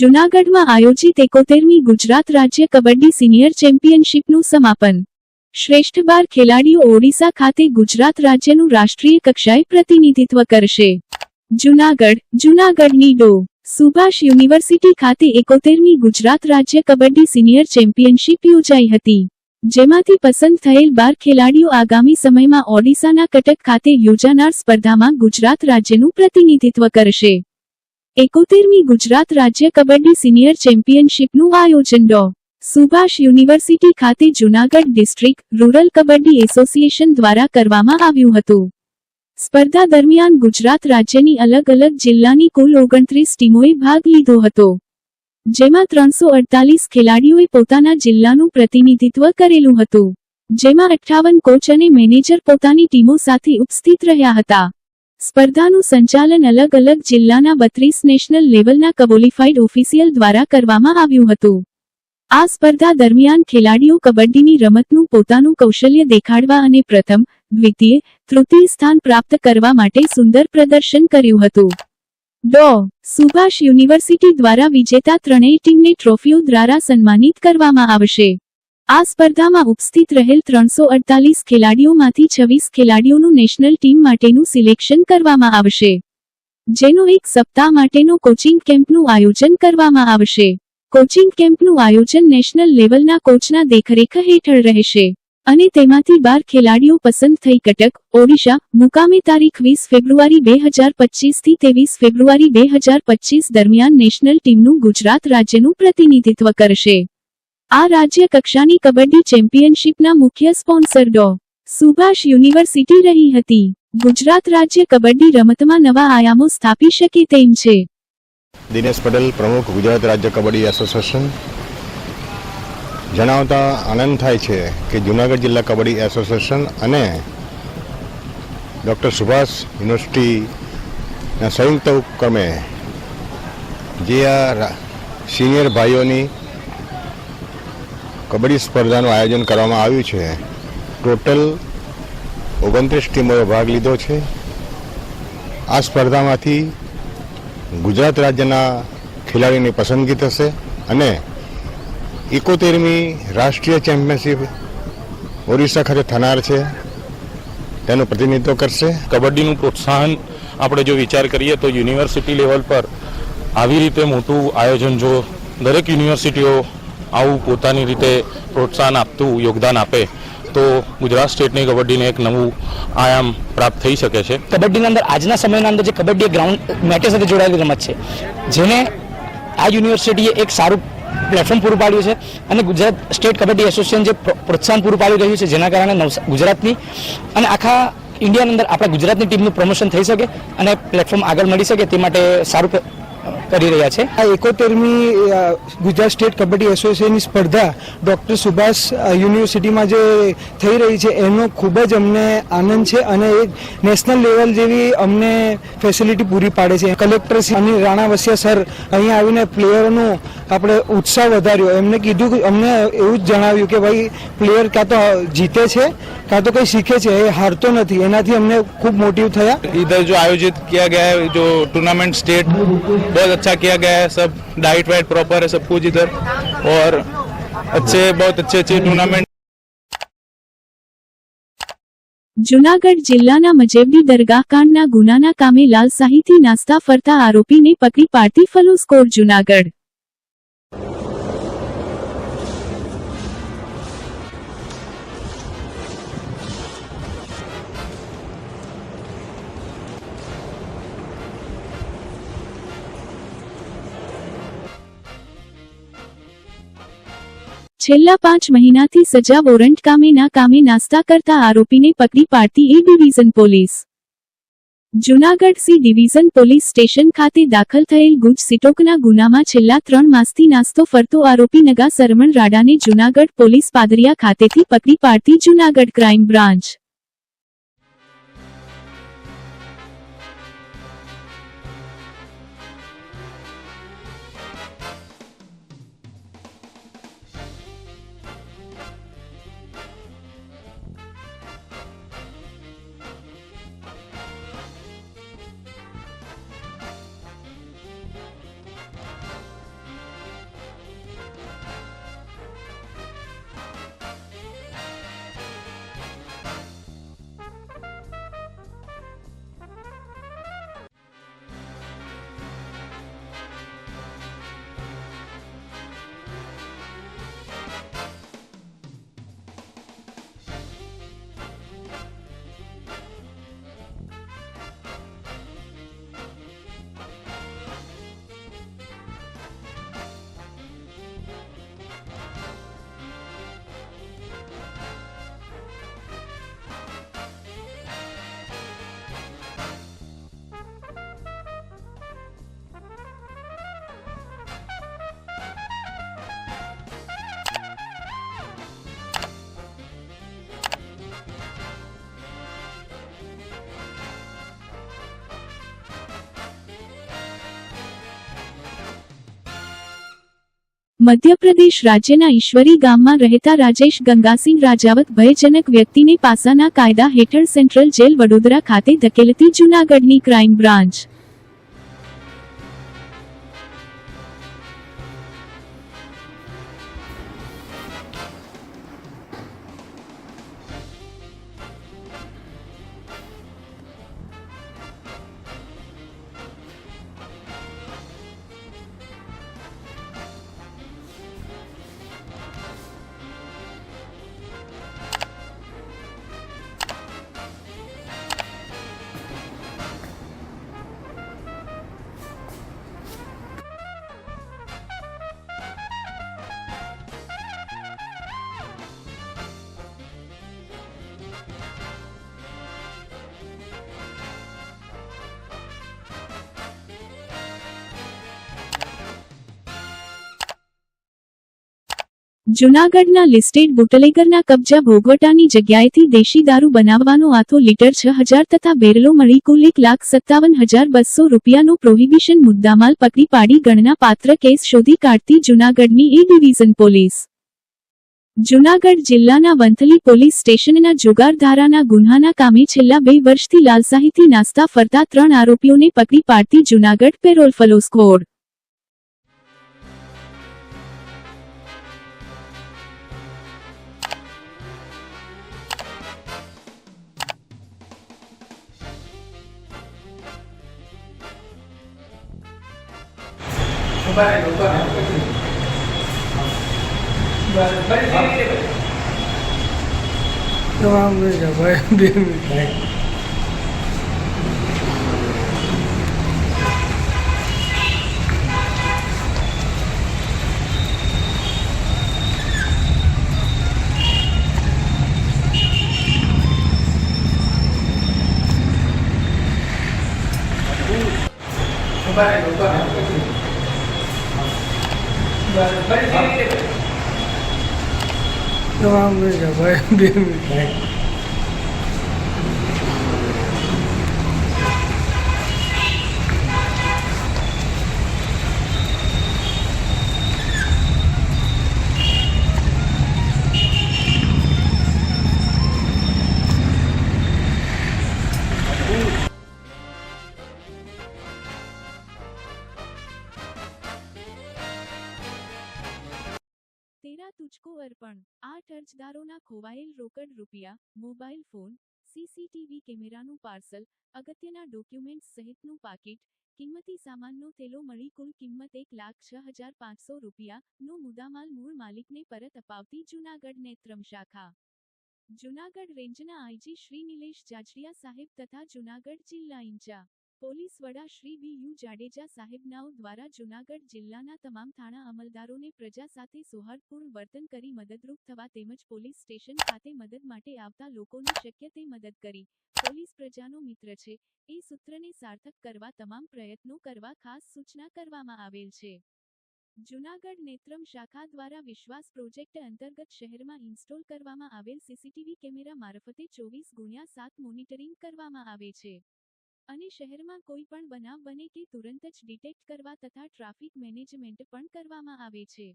જૂનાગઢમાં આયોજિત એકોતેરમી ગુજરાત રાજ્ય કબડ્ડી સિનિયર ચેમ્પિયનશિપનું સમાપન. શ્રેષ્ઠ બાર ખેલાડીઓ ઓડિશા ખાતે ગુજરાત રાજ્યનું રાષ્ટ્રીય કક્ષાએ પ્રતિનિધિત્વ કરશે. જૂનાગઢ, જૂનાગઢની ડો. સુભાષ યુનિવર્સિટી ખાતે એકોતેરમી ગુજરાત રાજ્ય કબડ્ડી સિનિયર ચેમ્પિયનશિપ યોજાઈ હતી. જેમાંથી પસંદ થયેલ બાર ખેલાડીઓ આગામી સમયમાં ઓડિશાના કટક ખાતે યોજાનાર સ્પર્ધામાં ગુજરાત રાજ્યનું પ્રતિનિધિત્વ કરશે. એકોતેરમી ગુજરાત રાજ્ય કબડ્ડી સિનિયર ચેમ્પિયનશીપનું આયોજન ડો. સુભાષ યુનિવર્સિટી ખાતે Junagadh district rural kabaddi association દ્વારા કરવામાં આવ્યું હતું. સ્પર્ધા દરમિયાન ગુજરાત રાજ્યની અલગ અલગ જિલ્લાની કુલ ઓગણત્રીસ ટીમોએ ભાગ લીધો હતો. જેમાં ત્રણસો અડતાલીસ ખેલાડીઓએ પોતાના જિલ્લાનું પ્રતિનિધિત્વ કરેલું હતું. જેમાં અઠ્ઠાવન કોચ અને મેનેજર પોતાની ટીમો સાથે ઉપસ્થિત રહ્યા હતા. સ્પર્ધાનું સંચાલન અલગ અલગ જિલ્લાના બત્રીસ નેશનલ લેવલના કવોલિફાઈડ ઓફિસિયલ દ્વારા કરવામાં આવ્યું હતું. આ સ્પર્ધા દરમિયાન ખેલાડીઓ કબડ્ડીની રમતનું પોતાનું કૌશલ્ય દેખાડવા અને પ્રથમ, દ્વિતીય, તૃતીય સ્થાન પ્રાપ્ત કરવા માટે સુંદર પ્રદર્શન કર્યું હતું. ડો. સુભાષ યુનિવર્સિટી દ્વારા વિજેતા ત્રણેય ટીમને ટ્રોફીઓ દ્વારા સન્માનિત કરવામાં આવશે. આ સ્પર્ધામાં ઉપસ્થિત રહેલ ત્રણસો અડતાલીસ ખેલાડીઓમાંથી છવ્વીસ ખેલાડીઓનું નેશનલ ટીમ માટેનું સિલેક્શન કરવામાં આવશે. જેનો એક સપ્તાહ માટેનો કોચિંગ કેમ્પનું આયોજન કરવામાં આવશે. કોચિંગ કેમ્પનું આયોજન નેશનલ લેવલના કોચના દેખરેખ હેઠળ રહેશે. અને તેમાંથી બાર ખેલાડીઓ પસંદ થઈ કટક, ઓડિશા, મુકામે તારીખ વીસ ફેબ્રુઆરી બે હજાર પચીસથી ત્રેવીસ ફેબ્રુઆરી બે હજાર પચીસ દરમિયાન નેશનલ ટીમનું ગુજરાત રાજ્યનું પ્રતિનિધિત્વ કરશે. આ રાજ્ય કક્ષાની કબડ્ડી ચેમ્પિયનશિપના મુખ્ય સ્પોન્સર ડો. સુભાષ યુનિવર્સિટી રહી હતી. ગુજરાત રાજ્ય કબડ્ડી રમતમાં નવા આયામો સ્થાપી શકે તેમ છે. દિનેશ પટેલ, પ્રમુખ ગુજરાત રાજ્ય કબડ્ડી એસોસિએશન. જણાવતા આનંદ થાય છે કે જૂનાગઢ જિલ્લા કબડ્ડી એસોસિએશન અને ડૉક્ટર સુભાષ યુનિવર્સિટીના સંયુક્ત ઉપક્રમે જે આ સિનિયર ભાઈઓની કબડ્ડી સ્પર્ધાનું આયોજન કરવામાં આવ્યું છે. ટોટલ ઓગણત્રીસ ટીમોએ ભાગ લીધો છે. આ સ્પર્ધામાંથી ગુજરાત રાજ્યના ખેલાડીની પસંદગી થશે અને એકોતેરમી રાષ્ટ્રીય ચેમ્પિયનશિપ ઓરિસ્સા ખાતે થનાર છે. તેનું પ્રતિનિધિત્વ કરશે. કબડ્ડીનું પ્રોત્સાહન આપણે જો વિચાર કરીએ તો યુનિવર્સિટી લેવલ પર આવી રીતે મોટું આયોજન જો દરેક યુનિવર્સિટીઓ આવું પોતાની રીતે પ્રોત્સાહન આપતું, યોગદાન આપે, તો ગુજરાત સ્ટેટની કબડ્ડીને એક નવું આયામ પ્રાપ્ત થઈ શકે છે. કબડ્ડીની અંદર આજના સમયના અંદર જે કબડ્ડી ગ્રાઉન્ડ મેટે સાથે જોડાયેલી રમત છે, જેને આ યુનિવર્સિટીએ એક સારું પ્લેટફોર્મ પૂરું પાડ્યું છે અને ગુજરાત સ્ટેટ કબડ્ડી એસોસિએશન જે પ્રોત્સાહન પૂરું પાડી રહ્યું છે, જેના કારણે ગુજરાતની અને આખા ઇન્ડિયાની અંદર આપણા ગુજરાતની ટીમનું પ્રમોશન થઈ શકે અને પ્લેટફોર્મ આગળ મળી શકે તે માટે સારું કરી રહ્યા છે? આ એકોતેરમી ગુજરાત સ્ટેટ કબડ્ડી એસોસિએશનની સ્પર્ધા ડૉક્ટર સુભાષ યુનિવર્સિટીમાં જે થઈ રહી છે, એનો ખૂબ જ અમને આનંદ છે અને એ નેશનલ લેવલ જેવી અમને ફેસિલિટી પૂરી પાડે છે. કલેક્ટર અનિલ રાણા વસિયા સર અહીંયા આવીને પ્લેયરોનો આપણે ઉત્સાહ વધાર્યો એમને કીધું કે અમને એવું જ જણાવ્યું કે ભાઈ પ્લેયર કાં તો જીતે છે કાં તો કંઈ શીખે છે એ હારતો નથી એનાથી અમને ખૂબ મોટિવ થયા इधर जो आयोजित किया गया है जो टूर्नामेंट स्टेट बहुत अच्छा किया गया है सब डाइट वाइट प्रॉपर है सब कुछ इधर और अच्छे बहुत अच्छे अच्छे टूर्नामेंट જૂનાગઢ જિલ્લાના મજેબડી દરગાહ કાંડના ગુનાના કામે લાલશાહીથી નાસ્તા ફરતા આરોપીને પકડી પાડતી ફલુસ કોર્ટ જૂનાગઢ છેલ્લા પાંચ મહિનાથી સજા વોરંટ કામે ના કામે નાસ્તા કરતા આરોપીને પકડી પાડતી A division police. Junagadh C division police station ખાતે દાખલ થયેલ ગુજ સિટોકના ગુનામાં છેલ્લા ત્રણ માસથી નાસ્તો ફરતો આરોપી નગા સરમણ રાડાને જૂનાગઢ પોલીસ પાદરિયા ખાતેથી પકડી પાડતી જૂનાગઢ ક્રાઇમ બ્રાન્ચ. મધ્યપ્રદેશ રાજ્યના ઈશ્વરી ગામમાં રહેતા રાજેશ ગંગાસિંહ રાજાવત ભયજનક વ્યક્તિને પાસાના કાયદા હેઠળ સેન્ટ્રલ જેલ વડોદરા ખાતે ધકેલતી જૂનાગઢની ક્રાઇમ બ્રાન્ચ. જૂનાગઢના લિસ્ટેડ બુટલેગરના કબજા ભોગવટાની જગ્યાએથી દેશી દારૂ બનાવવાનો આથો લીટર છ હજાર તથા બેરલો મળી કુલ એક લાખ સત્તાવન હજાર બસો રૂપિયાનો પ્રોહિબિશન મુદ્દામાલ પકડી પાડી ગણના પાત્ર કેસ શોધી કાઢતી જૂનાગઢની એ ડિવિઝન પોલીસ. જૂનાગઢ જિલ્લાના વંથલી પોલીસ સ્ટેશનના જુગારધારાના ગુન્હાના કામે છેલ્લા બે વર્ષથી લાલસાહીથી નાસ્તા ફરતા ત્રણ આરોપીઓને પકડી પાડતી જૂનાગઢ પેરોલ ફલો સ્ક્વોડ તમામ ભાઈ બે મિનિટ તમામ ભાઈ બે મિનિટ. તેરા તુચકો અર્પણ. આઠ અરજદારોના ખોવાયેલ રોકડ રૂપિયા, મોબાઈલ ફોન, સીસીટીવી કેમેરાનું પાર્સલ, અગત્યના ડોક્યુમેન્ટ્સ સહિતનું પાકીટ, કિંમતી સામાનનો થેલો મળી કુલ કિંમત એક લાખ છ હજાર પાંચસો રૂપિયાનો મુદ્દામાલ મૂળ માલિકને પરત અપાવતી જૂનાગઢ નેત્રમ શાખા. જૂનાગઢ રેન્જના આઈજી શ્રી નિલેશ જાજડિયા સાહેબ તથા જૂનાગઢ જિલ્લા ઇન્ચા પોલીસ વડા શ્રી વી. યુ. જાડેજા સાહેબનાઓ દ્વારા જૂનાગઢ જિલ્લાના તમામ થાણા અમલદારોને પ્રજા સાથે સૌહાર્દપૂર્ણ વર્તન કરી મદદરૂપ થવા તેમજ પોલીસ સ્ટેશન ખાતે મદદ માટે આવતા લોકોને શક્ય તે મદદ કરી. પોલીસ પ્રજાનો મિત્ર છે. એ સૂત્રને સાર્થક કરવા તમામ પ્રયત્નો કરવા ખાસ સૂચના કરવામાં આવેલ છે. જૂનાગઢ નેત્રમ શાખા દ્વારા વિશ્વાસ પ્રોજેક્ટ અંતર્ગત શહેરમાં ઇન્સ્ટોલ કરવામાં આવેલ સીસીટીવી કેમેરા મારફતે ચોવીસ ગુણ્યા સાત મોનિટરિંગ કરવામાં આવે છે. અને શહેરમાં કોઈ પણ બનાવ બને કે તુરંત જ ડિટેક્ટ કરવા તથા ટ્રાફિક મેનેજમેન્ટ પણ કરવામાં આવે છે.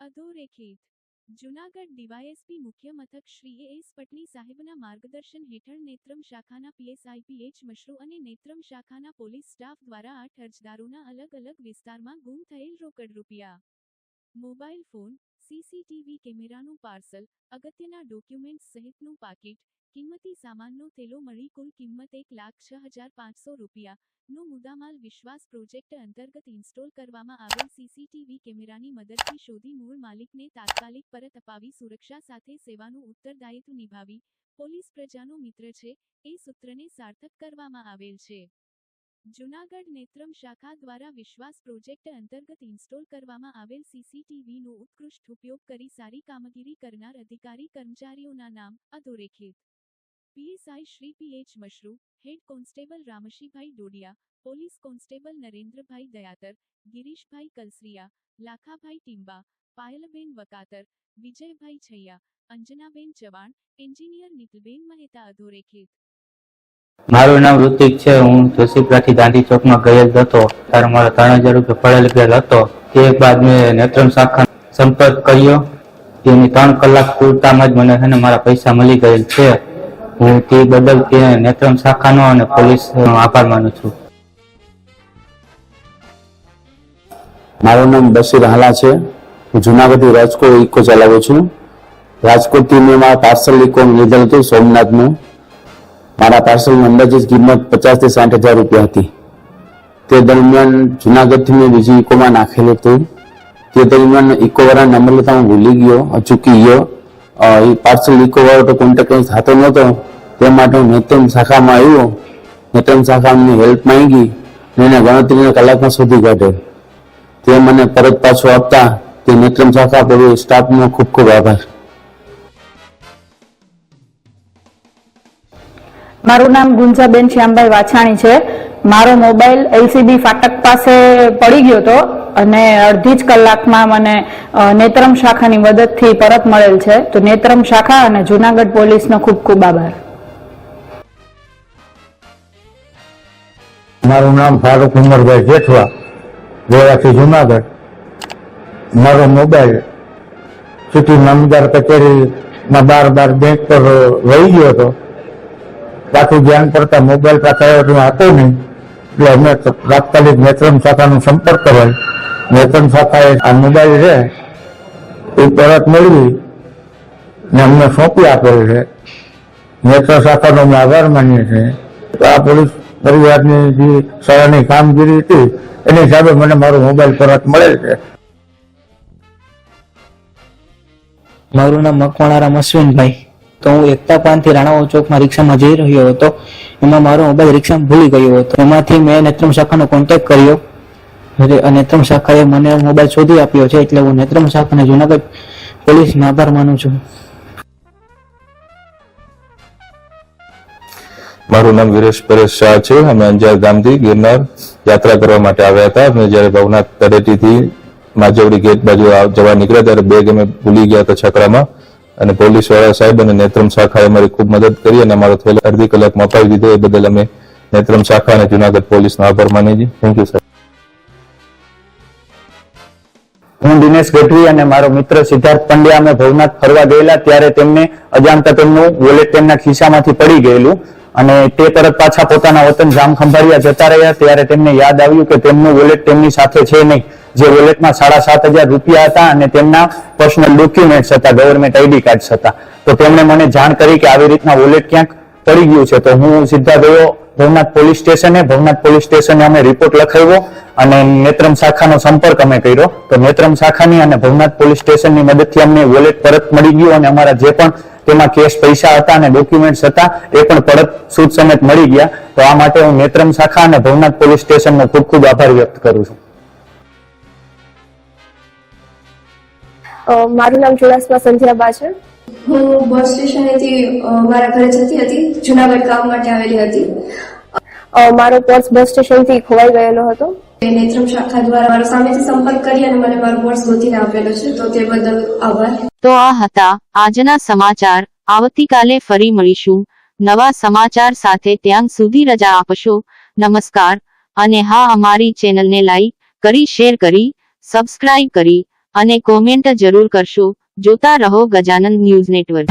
અધોરેખિત. જૂનાગઢ ડીવાયએસપી મુખ્ય મથક શ્રી એસ પટની સાહેબના માર્ગદર્શન હેઠળ નેત્રમ શાખાના પીએસઆઈ પીએચ મશરૂ અને નેત્રમ શાખાના પોલીસ સ્ટાફ દ્વારા આઠ અરજદારોના અલગ અલગ વિસ્તારમાં ગુમ થયેલ રોકડ રૂપિયા. મોબાઈલ ફોન, સીસીટીવી કેમેરાનું પાર્સલ, અગત્યના ડોક્યુમેન્ટ્સ સહિતનું પાકીટ કિંમતી સામાનનો થેલો મળી કુલ કિંમત એક લાખ છ હજાર પાંચસો રૂપિયા. નો મુદ્દામાલ વિશ્વાસ પ્રોજેક્ટ અંતર્ગત ઇન્સ્ટોલ કરવામાં આવેલ સીસીટીવી કેમેરાની મદદથી શોધી મૂળ માલિકને તાત્કાલિક પરત અપાવી સુરક્ષા સાથે સેવાનું ઉત્તરદાયિત્વ નિભાવી. પોલીસ પ્રજાનો મિત્ર છે, એ સૂત્રને સાર્થક કરવામાં આવેલ છે. જૂનાગઢ નેત્રમ શાખા દ્વારા વિશ્વાસ પ્રોજેક્ટ અંતર્ગત ઇન્સ્ટોલ કરવામાં આવેલ સીસીટીવીનો ઉત્કૃષ્ટ ઉપયોગ કરી સારી કામગીરી કરનાર અધિકારી કર્મચારીઓના નામ અધોરેખિત PSI Shri P H Mashru, head constable Ramshibhai Dodiya, police constable Narendrabhai Dayatar, Girishbhai Kalsariya, Lakhabhai Timba, Payalben Vakatar, Vijaybhai Chhaiya, Anjanaben Chavan, engineer Nikhilben Mehta અધોરેખિત. મારું નામ ઋતિક છે. હું જોશીપુરાથી ગાંધી ચોકમાં ગયેલ હતો. ત્યારે મારો ત્રણ હજાર રૂપિયા પડેલ ગયેલ હતો. તે બાદ મેં નેત્રમ શાખા સંપર્ક કર્યો. તેની ત્રણ કલાક પૂરતામાં જ મને મારા પૈસા મળી ગયેલ છે. હું તે બદલ તે નેત્રમ શાખાનો અને પોલીસ આભાર માનું છું. મારું નામ બશીર હાલા છે. હું જુનાગઢથી રાજકોટ ઇકો ચલાવું છું. રાજકોટથી મેં મારા પાર્સલ ઇકો લીધેલ હતું સોમનાથનું. મારા પાર્સલની અંદાજિત કિંમત પચાસથી સાઠ હજાર રૂપિયા હતી. તે દરમિયાન જુનાગઢથી મેં બીજી ઇકોમાં નાખેલું હતું. તે દરમિયાન ઇકો વાળા નંબર લેતા હું ભૂલી ગયો ચૂકી ગયો. પાર્સલ ઇકો વાળો તો કોન્ટેક્ટ થતો નહોતો. તે માટે હું નેત્રમ શાખામાં આવ્યો. નેત્રમ શાખાની હેલ્પ માંગી અને એને ગણતરીના કલાકમાં શોધી કાઢેલ તે મને પરત પાછો આપતા તે નેત્રમ શાખા પર સ્ટાફનો ખૂબ ખૂબ આભાર. મારું નામ ગુંજાબેન શ્યામભાઈ વાછાણી છે. મારો મોબાઈલ એલસીબી ફાટક પાસે પડી ગયો હતો અને અડધી જ કલાકમાં મને નેત્રમ શાખાની મદદથી પરત મળેલ છે. તો નેત્રમ શાખા અને જુનાગઢ પોલીસનો ખૂબ ખૂબ આભાર. મારું નામ ફારૂક ઉમરભાઈ જેઠવા રહેવાસી જુનાગઢ. મારો મોબાઈલ સિટી નામદાર કચેરીમાં બાર બાર બેંક પર રહી ગયો હતો. પાછું ધ્યાન કરતા મોબાઈલ પાસે હતો નહીં. એટલે અમે તાત્કાલિક નેત્રમ શાખાનો સંપર્ક કરેલ નેત્રમ શાખાએ આ મોબાઈલ છે, એ પરત મેળવી ને અમને સોંપી આપેલ છે. નેત્ર શાખાનો અમે આભાર માનીએ છીએ. આ પોલીસ પરિવારની જે શાળાની કામગીરી હતી, એની હિસાબે મને મારો મોબાઈલ પરત મળેલ છે. મારું નામ મકવાણારામ અશ્વિનભાઈ તો હું એકતા પાનથી રાણાઓ ચોકમાં રિક્ષામાં જઈ રહ્યો હતો. એમાં મારો મોબાઈલ રિક્ષામાં ભૂલી ગયો હતો. એમાંથી મેં નેત્રમ શાખાનો કોન્ટેક્ટ કર્યો. નેત્રમ શાખાએ મને મોબાઈલ શોધી આપ્યો છે, એટલે હું નેત્રમ શાખાને જુનાગઢ પોલીસને આભાર માનું છું. મારું નામ વિરેશ પરેશ શાહ છે. અમે અંજાર ગામથી ગિરનાર યાત્રા કરવા માટે આવ્યા હતા. અમે જ્યારે ભવનાથ તળેટીથી માજવડી ગેટ બાજુ જવા નીકળ્યા ત્યારે બેગ અમે ભૂલી ગયા હતા છકડામાં અને પોલીસવાળા સાહેબ અને નેત્રમ શાખાએ અમારી ખૂબ મદદ કરી અને અમારો થયેલો અડધી કલાકમાં અપાવી દીધો. એ બદલ અમે નેત્રમ શાખા અને જુનાગઢ પોલીસનો આભાર માનીજી થેન્ક યુ સર હું દિનેશ ગઢવી અને મારો મિત્ર સિદ્ધાર્થ પંડ્યા અમે ભવનાથ ફરવા ગયેલા ત્યારે તેમને અજાણતા તેમનું વોલેટ તેમના ખિસ્સામાંથી પડી ગયેલું. અને તે પરત પાછા પોતાના વતન જામ ખંભાળિયા જતા રહ્યા. ત્યારે તેમને યાદ આવ્યું કે તેમનું વોલેટ તેમની સાથે છે નહીં. જે વોલેટમાં સાડા સાત હજાર રૂપિયા હતા અને તેમના પર્સનલ ડોક્યુમેન્ટ્સ હતા ગવર્મેન્ટ આઈડી કાર્ડ્સ હતા. તો તેમણે મને જાણ કરી કે આવી રીતના વોલેટ ક્યાંક પડી ગયું છે. તો હું સીધા ગયો ભવનાથ પોલીસ સ્ટેશને. ભવનાથ પોલીસ સ્ટેશને અમે રિપોર્ટ લખાવ્યો અને નેત્રમ શાખાનો સંપર્ક અમે કર્યો. તો નેત્રમ શાખાની અને ભવનાથ પોલીસ સ્ટેશનની મદદથી અમને વોલેટ પરત મળી ગયું અને અમારા જે પણ તેમાં કેશ પૈસા હતા અને ડોક્યુમેન્ટ્સ હતા એ પણ પરત સૂટ સમેત મળી ગયા. તો આ માટે હું નેત્રમ શાખા અને ભવનાથ પોલીસ સ્ટેશનનો ખૂબ ખૂબ આભાર વ્યક્ત કરું છું. મારું નામ ચુડાસમા સંધ્યાબા છે. હું બસ સ્ટેશનેથી મારા ઘરે જતી હતી જુનાગઢ ગામ માટે આવેલી હતી. મારો પર્સ બસ સ્ટેશનથી ખોવાઈ ગયેલો હતો. નેત્રમ શાખા દ્વારા સામેથી સંપર્ક કરી અને મને મારો પર્સ ગોતીને આપેલો છે. તો તે બદલ આભાર. તો આ હતા આજના સમાચાર. આવતીકાલે ફરી મળીશું. નવા સમાચાર સાથે ત્યાં સુધી રજા આપશો. નમસ્કાર. અને હા, અમારી ચેનલને લાઈક કરી, શેર કરી, સબસ્ક્રાઇબ કરી અને કોમેન્ટ જરૂર કરશો. જોતા રહો ગજાનંદ ન્યૂઝ નેટવર્ક.